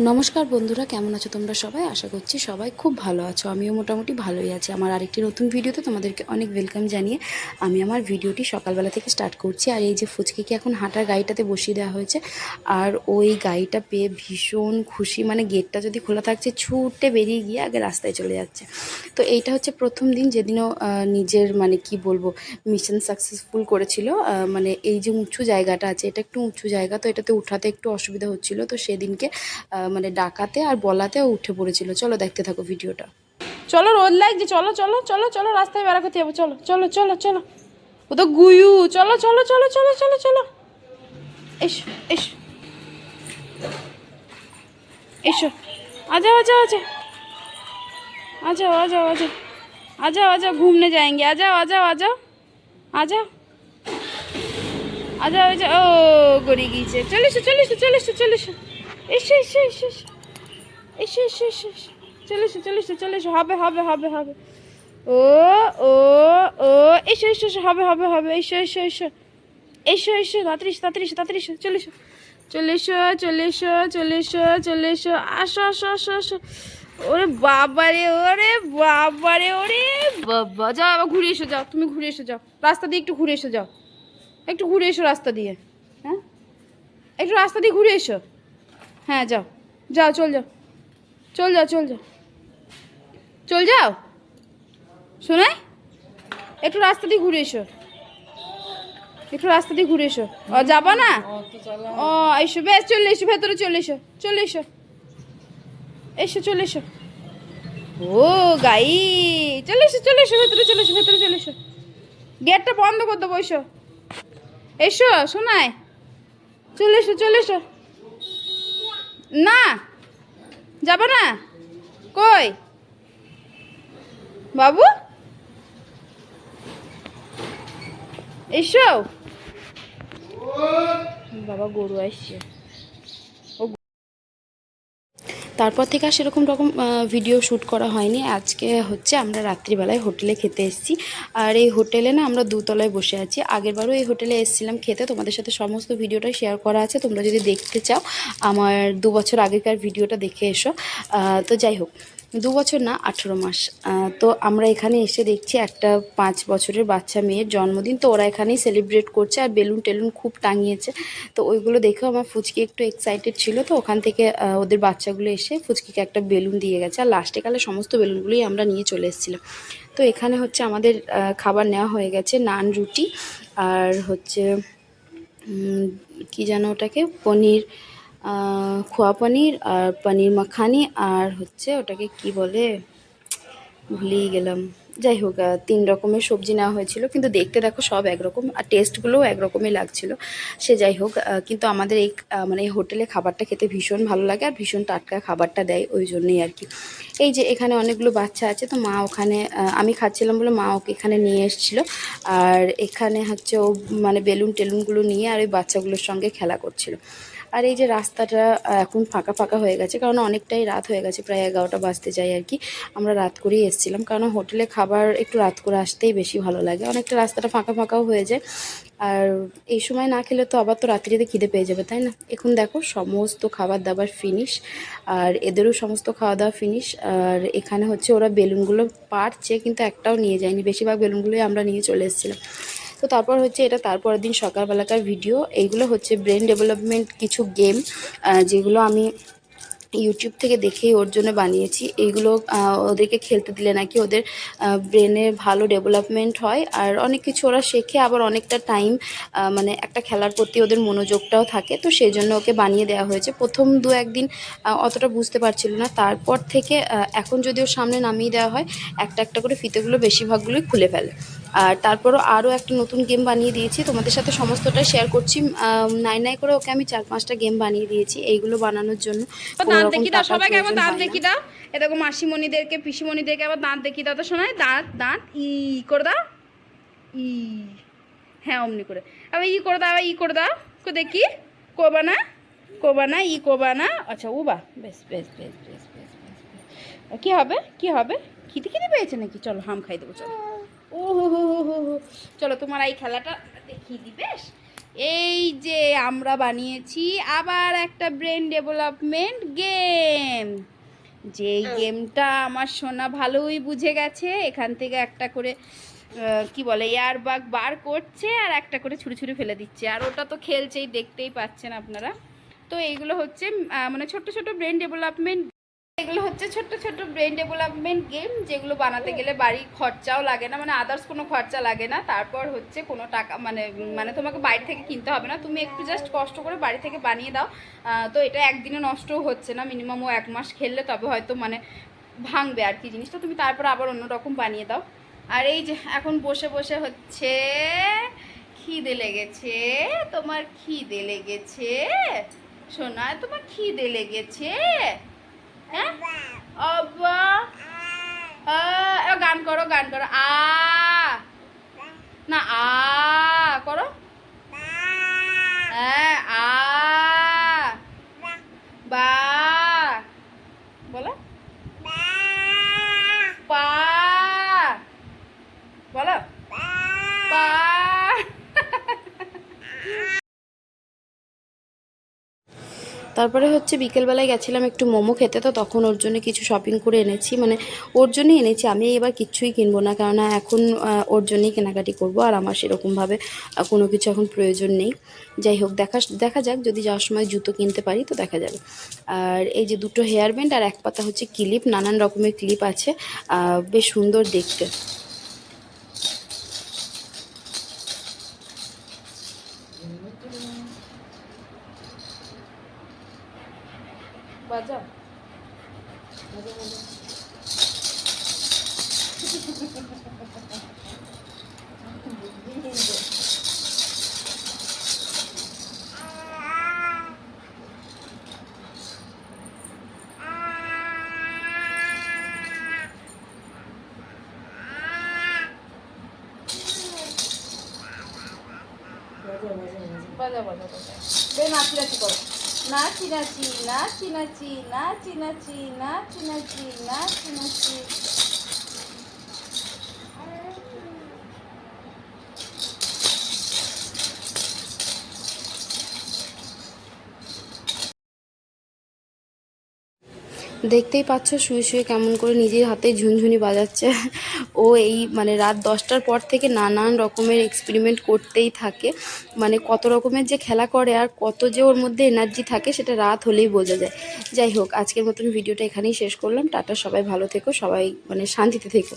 নমস্কার বন্ধুরা, কেমন আছো তোমরা সবাই? আশা করছি সবাই খুব ভালো আছো। আমিও মোটামুটি ভালোই আছি। আমার আরেকটি নতুন ভিডিওতে তোমাদেরকে অনেক ওয়েলকাম জানিয়ে আমি আমার ভিডিওটি সকালবেলা থেকে স্টার্ট করছি। আর এই যে ফুচকিকে এখন হাঁটার গাড়িটাতে বসিয়ে দেওয়া হয়েছে? আর ওই গাড়িটা পেয়ে ভীষণ খুশি। মানে গেটটা যদি খোলা থাকছে, ছুটে বেরিয়ে গিয়ে আগে রাস্তায় চলে যাচ্ছে। তো এইটা হচ্ছে প্রথম দিন যেদিনও নিজের মানে কি বলব মিশন সাকসেসফুল করেছিল। মানে এই যে উঁচু জায়গাটা আছে, এটা একটু উঁচু জায়গা, তো এটাতে উঠাতে একটু অসুবিধা হচ্ছিল। তো সেদিনকে মানে ডাকাতে আর বলাতে উঠে পড়েছিল। চলো দেখতে থাকো ভিডিওটা। চলো রোদ লাগছে, চলো চলো চলো চলো, রাস্তায় বেড়া করতে যাব, চলো চলো চলো চলো। ও তো গুয়ু, চলো চলো চলো চলো চলো চলো। এসো এসো। এসো। আজা আজা আজা আজা আজা আজা আজা আজা ঘুমনে যাएंगे আজা আজা আজা আজা আজা আজা ও গড়ি গিয়েছে। চলে এসো চলে এসো চলে এসো চলে এসো। এসে, এসো এসো, এসে। এসো এসো এসো চলে এসো চলে এসো চলে এসো। হবে হবে হবে হবে। ও ও ও। এসো এসো এসো। হবে হবে হবে। এসো এসো এসো। এসো এসো। তাড়াতাড়ি এসো তাড়াতাড়ি এসো তাড়াতাড়ি এসো। চলে এসো। চলে এসো চলে এসো চলে এসো চলে এসো। আসো আসো আসো আসো। ওরে বাবারে ওরে বাবারে, ওরে বাবা। যাও, আবার ঘুরে এসো, যাও। তুমি ঘুরে এসো, যাও। রাস্তা দিয়ে একটু ঘুরে এসো, যাও। একটু ঘুরে এসো রাস্তা দিয়ে। হ্যাঁ? একটু রাস্তা দিয়ে ঘুরে এসো। হ্যাঁ যাও। যাও চল যাও। চল যাও চল যাও। চল যাও? শোনাই একটু রাস্তা দিয়ে ঘুরে এসো। একটু রাস্তা দিয়ে ঘুরে এসো। ও যাবা না? ও এসো বেশ চলে এসো ভেতরে চলে এসো চলে এসো। এসো চলে এসো। ও গাই চলে এসো চলে এসো ভেতরে চলে এসো ভেতরে চলে এসো। গেটটা বন্ধ করে দেবো এসো। এসো শোনায় চলে এসো চলে এসো। না যাব না। কই? বাবু? এসো। বাবা গরু আসছে। তারপর থেকে আর সেরকম রকম ভিডিও শ্যুট করা হয়নি। আজকে হচ্ছে আমরা রাত্রিবেলায় হোটেলে খেতে এসেছি। আর এই হোটেলে না আমরা দুতলায় বসে আছি। আগেরবারও এই হোটেলে এসেছিলাম খেতে। তোমাদের সাথে সমস্ত ভিডিওটা শেয়ার করা আছে। তোমরা যদি দেখতে চাও, আমার দু বছর আগেকার ভিডিওটা দেখে এসো। তো যাই হোক দু বছর না, আঠেরো মাস। তো আমরা এখানে এসে দেখছি একটা পাঁচ বছরের বাচ্চা মেয়ের জন্মদিন। তো ওরা এখানেই সেলিব্রেট করছে আর বেলুন টেলুন খুব টাঙিয়েছে। তো ওইগুলো দেখেও আমার ফুচকি একটু এক্সাইটেড ছিল। তো ওখান থেকে ওদের বাচ্চাগুলো এসে ফুচকিকে একটা বেলুন দিয়ে গেছে। আর লাস্টে কালে সমস্ত বেলুনগুলোই আমরা নিয়ে চলে এসেছিলাম। তো এখানে হচ্ছে আমাদের খাবার নেওয়া হয়ে গেছে নান রুটি। আর হচ্ছে কি যেন ওটাকে, পনির খোয়া পনির আর পনির মাখানি আর হচ্ছে ওটাকে কি বলে ভুলেই গেলাম। যাই হোক তিন রকমের সবজি নেওয়া হয়েছিল, কিন্তু দেখতে দেখো সব একরকম আর টেস্টগুলোও একরকমই লাগছিল। সে যাই হোক কিন্তু আমাদের এই মানে হোটেলে খাবারটা খেতে ভীষণ ভালো লাগে আর ভীষণ টাটকা খাবারটা দেয় ওই জন্যই আর কি। এই যে এখানে অনেকগুলো বাচ্চা আছে, তো মা ওখানে আমি খাচ্ছিলাম বলে মা ওকে এখানে নিয়ে এসেছিল। আর এখানে হচ্ছে ও মানে বেলুন টেলুনগুলো নিয়ে আর ওই বাচ্চাগুলোর সঙ্গে খেলা করছিল। আর এই যে রাস্তাটা এখন ফাঁকা ফাঁকা হয়ে গেছে, কারণ অনেকটাই রাত হয়ে গেছে, প্রায় এগারোটা বাজতে যায় আর কি। আমরা রাত করেই এসেছিলাম, কারণ হোটেলে খাবার একটু রাত করে আসতেই বেশি ভালো লাগে। অনেকটা রাস্তাটা ফাঁকা ফাঁকাও হয়ে যায়। আর এই সময় না খেলে তো আবার তো রাত্রিতে খিদে পেয়ে যাবে, তাই না? এখন দেখো সমস্ত খাবার দাবার ফিনিশ আর এদেরও সমস্ত খাওয়া দাওয়া ফিনিশ আর এখানে হচ্ছে ওরা বেলুনগুলো পারছে কিন্তু একটাও নিয়ে যায়নি। বেশিরভাগ বেলুনগুলোই আমরা নিয়ে চলে এসেছিলাম। তো তারপর হচ্ছে এটা তারপরের দিন সকালবেলাকার ভিডিও এইগুলো হচ্ছে ব্রেন ডেভেলপমেন্ট কিছু গেম যেগুলো আমি ইউটিউব থেকে দেখেই ওর জন্য বানিয়েছি। এইগুলো ওদেরকে খেলতে দিলে নাকি ওদের ব্রেনে ভালো ডেভেলপমেন্ট হয়। আর অনেক কিছু ওরা শেখে, আবার অনেকটা টাইম মানে একটা খেলার প্রতি ওদের মনোযোগটাও থাকে। তো সেই জন্য ওকে বানিয়ে দেওয়া হয়েছে। প্রথম দু একদিন অতটা বুঝতে পারছিল না। তারপর থেকে এখন যদি ওর সামনে নামিয়ে দেওয়া হয়, একটা একটা করে ফিতেগুলো বেশিরভাগগুলোই খুলে ফেলে। আর তারপরও আরও একটা নতুন গেম বানিয়ে দিয়েছি। তোমাদের সাথে সমস্তটা শেয়ার করছি। নাই নাই করে ওকে আমি চার পাঁচটা গেম বানিয়ে দিয়েছি এইগুলো বানানোর জন্য। দাঁত দেখি দাও সবাইকে একবার দাঁত দেখি দাও। এ দেখো মাসিমণিদেরকে পিসিমণিদেরকে আবার দাঁত দেখি দাও তো শোনায় দাঁত দাঁত ই করে দাও। ই হ্যাঁ অমনি করে। আবার ই করে দাও আবার ই করে দাও। কো দেখি। কোবা না কোবা না ই কোবা না আচ্ছা উবা। বেশ বেশ বেশ বেশ বেশ বেশ বেশ। কি হবে? কি হবে? খিদে খিদে পেয়েছে নাকি? চলো হাম খাই দেবো চলো। ও হো হো হো হো চলো তোমার এই খেলাটা দেখিয়ে দিবেশ এই যে আমরা বানিয়েছি আবার একটা ব্রেন ডেভেলপমেন্ট গেম যেই গেমটা আমার সোনা ভালোই বুঝে গেছে। এখান থেকে একটা করে কি বলে এয়ার বাগ বার করছে আর একটা করে ছুরি ছুরি ফেলে দিচ্ছে। আর ওটা তো খেলছেই দেখতেই পাচ্ছেন আপনারা। তো এইগুলো হচ্ছে মানে ছোট ছোট ব্রেন ডেভেলপমেন্ট এগুলো হচ্ছে ছোট্ট ছোট্ট ব্রেন ডেভেলপমেন্ট গেম যেগুলো বানাতে গেলে বাড়ি খরচাও লাগে না মানে আদার্স কোনো খরচা লাগে না। তারপর হচ্ছে কোনো টাকা মানে মানে তোমাকে বাইরে থেকে কিনতে হবে না। তুমি একটু জাস্ট কষ্ট করে বাড়ি থেকে বানিয়ে দাও। তো এটা একদিনে নষ্টও হচ্ছে না মিনিমাম ও এক মাস খেললে তবে হয়তো মানে ভাঙবে আর কি জিনিসটা। তুমি তারপর আবার অন্য রকম বানিয়ে দাও। আর এই যে, এখন বসে বসে হচ্ছে খিদে লেগেছে, তোমার খিদে লেগেছে, সোনা, তোমার খিদে লেগেছে। হ্যাঁ? গান করো গান করো। আ। না আ করো হ্যাঁ আ বা বলো পা বলো পা তারপরে হচ্ছে বিকেলবেলায় গেছিলাম একটু মোমো খেতে, তো তখন ওর জন্য কিছু শপিং করে এনেছি। মানে ওর জন্যই এনেছি, আমি এবার কিচ্ছুই কিনবো না, কেননা এখন ওর জন্যই কেনাকাটি করব, আর আমার সেরকমভাবে কোনো কিছু এখন প্রয়োজন নেই। যাই হোক, দেখা দেখা যাক, যদি যাওয়ার সময় জুতো কিনতে পারি, তো দেখা যাবে। আর এই যে দুটো হেয়ার ব্যান্ড আর এক পাতা হচ্ছে ক্লিপ নানান রকমের ক্লিপ আছে বেশ সুন্দর দেখতে। 맞아. 맞아, 맞아. 맞아 맞아 맞아 맞아 맨 앞에 찍어 なちナチなちナチなちナチなちナチなちなち。দেখতেই পাচ্ছ, শুয়ে শুয়ে কেমন করে নিজের হাতে ঝুনঝুনি বাজাচ্ছে। ও এই মানে রাত দশটার পর থেকে নানান রকমের এক্সপেরিমেন্ট করতেই থাকে। মানে কত রকমের যে খেলা করে আর কত যে ওর মধ্যে এনার্জি থাকে সেটা রাত হলেই বোঝা যায়। যাই হোক, আজকের মতন ভিডিওটা এখানেই শেষ করলাম। টাটা, সবাই ভালো থেকো, সবাই মানে শান্তিতে থেকো।